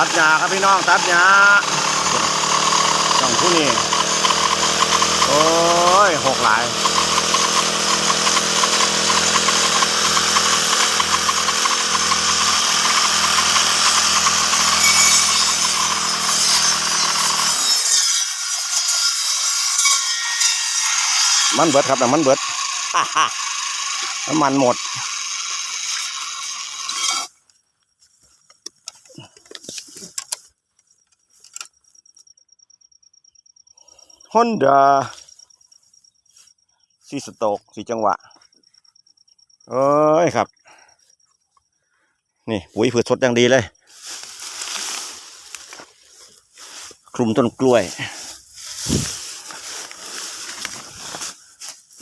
ตัดหญ้าครับพี่น้องตัดหญ้าต้องผู้นี้โอ้ยหกหลายมันเบิดครับน้ำมันเบิดน้ำมันหมด ฮอนดาสีสโตกสีจังหวะ เอ้ยครับ นี่ปุ๋ยผืดสดอย่างดีเลย คลุมต้นกล้วย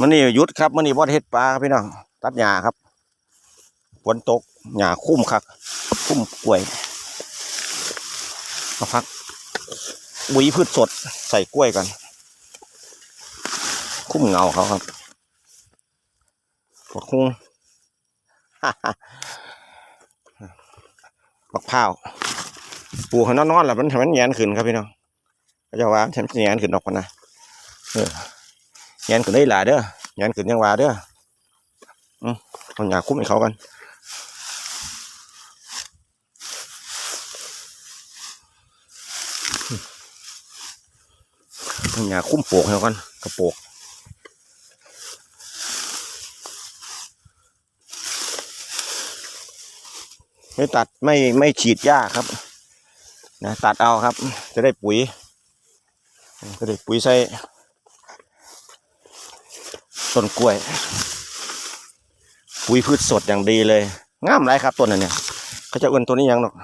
มันนี่หยุดครับมันนี่บอดเฮ็ดปลาครับพี่น้องตัดหญ้าครับฝนตกหญ้าคุ้มคัก คุ้มกล้วยมาพักปุ๋ยพืชสดใส่กล้วยกัน คุ้มเงาเขาครับปวดคุ้งบักพร้าวปลูกให้นอนๆแล้วมันทำมันแยนขึ้นครับพี่น้องเขาจะว่าทำมันแยนขึ้นออกมานะเออแยนขึ้นได้หลายเด้อแยนขึ้นยังว่าเด้ออืมเอยากคุ้มให้เขากันเอยากคุ้มโปกให้เขากันกระโปก ไม่ตัดไม่ไม่ฉีดหญ้าครับ นะตัดเอาครับ จะได้ปุ๋ย จะได้ปุ๋ยใส่ต้นกล้วย ปุ๋ยพืชสดอย่างดีเลยงามไรครับต้นนั้นเนี่ยเขาจะเอื้นตัวนี้ยังหรอก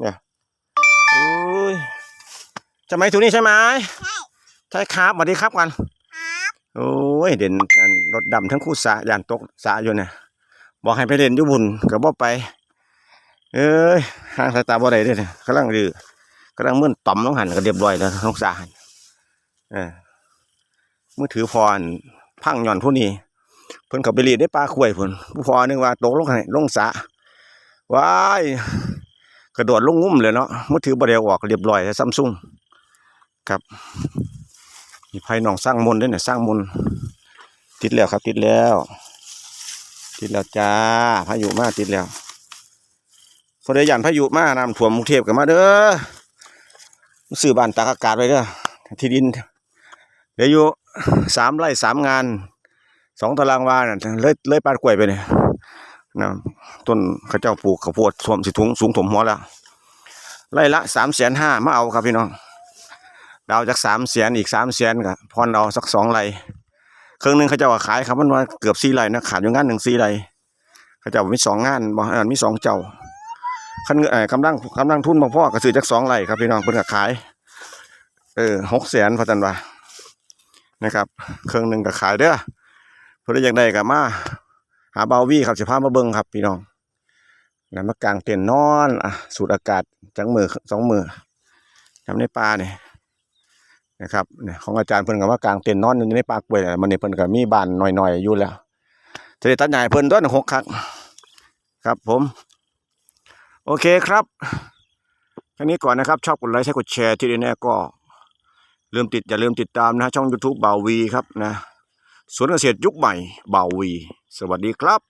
เนี่ยอุ้ยจะไหมตัวนี้ใช่ไหมใช่ครับสวัสดีครับกันโอ้ยเด่นอันรถดำทั้งคู่สระยานตกสระอยู่เนี่ยบอกให้ไปเล่นอยุบุญกับบ่ไป เอ้ยห่างสายตาบ่ได้เด้อเนี่ยกำลังดื้อกำลังเมึนต่อมน้องหันก็เรียบร้อยแล้วน้องสาหันเออมือถือพรพังหย่อนผู้นี้เพิ่นเขาไปรีดได้ปลาข่วยเพิ่นผู้พอนึงว่าตกลงให้ลงสะว้ายกระโดดลงงุ้มเลยเนาะมือถือบ่ได้เอออกเรียบร้อยแล้วซัมซุงครับมีภัยน้องสร้างมนด้วยเนี่ยสร้างมนต์ติดแล้วครับติดแล้ว ติดแล้วจ้าพายุมาติดแล้ว พอได้ยันพายุมาน้ำท่วมกรุงเทพกันมาเด้อซื้อบ้านตากอากาศไว้เด้อที่ดินเดี๋ยวอยู่สามไร่สามงานสองตารางวาน่ะเลยเลยปานกล้วยไปเนี่ยนะต้นเขาเจ้าปลูกข้าวโพดท่วมสิทุงสูงถมหัวแล้วไร่ละสามแสนห้ามาเอาครับพี่น้องดาวจากสามแสนอีกสามแสนก็พรเอาสักสองไร่เครื่องหนึงเขาเจ้าขายครับมันว่าเกือบสี่ไร่นะขาดอยู่งานหนึ่งสี่ไร่เขาเจ้ามีสองงานบ่มีสองเจ้า คันเงินเอ่อกำลังกำลังทุนบ่พ่อก็ซื้อจากสองไร่ครับพี่น้องเพิ่นก็ขาย เออหกแสนพอจันว่านะครับเครื่องหนึ่งก็ขายเด้อเพิ่นอยากได้ก็มา หาเบาวี่ครับสิพามาเบิ่งครับพี่น้องแล้วมากางเต็นท์นอนอะสูดอากาศจังมือสองมือทำในป่าเนี่ยนะครับเนี่ยของอาจารย์เพิ่นก็ว่ากางเต็นท์นอนอยู่ในป่ากล้วยเนี่ยมันเนี่เพิ่นก็มีบ้านหน่อยๆอยู่แล้วจะได้ตัดใหญ่เพิ่นต้นหกครั้งครับผม โอเคครับแค่นี้ก่อนนะครับ ชอบกดไลค์ใช้กดแชร์ที่แน่ก็ลืมติดอย่าลืมติดตามนะช่อง YouTube บ่าววีครับนะสวนเกษตรยุคใหม่บ่าววี สวัสดีครับ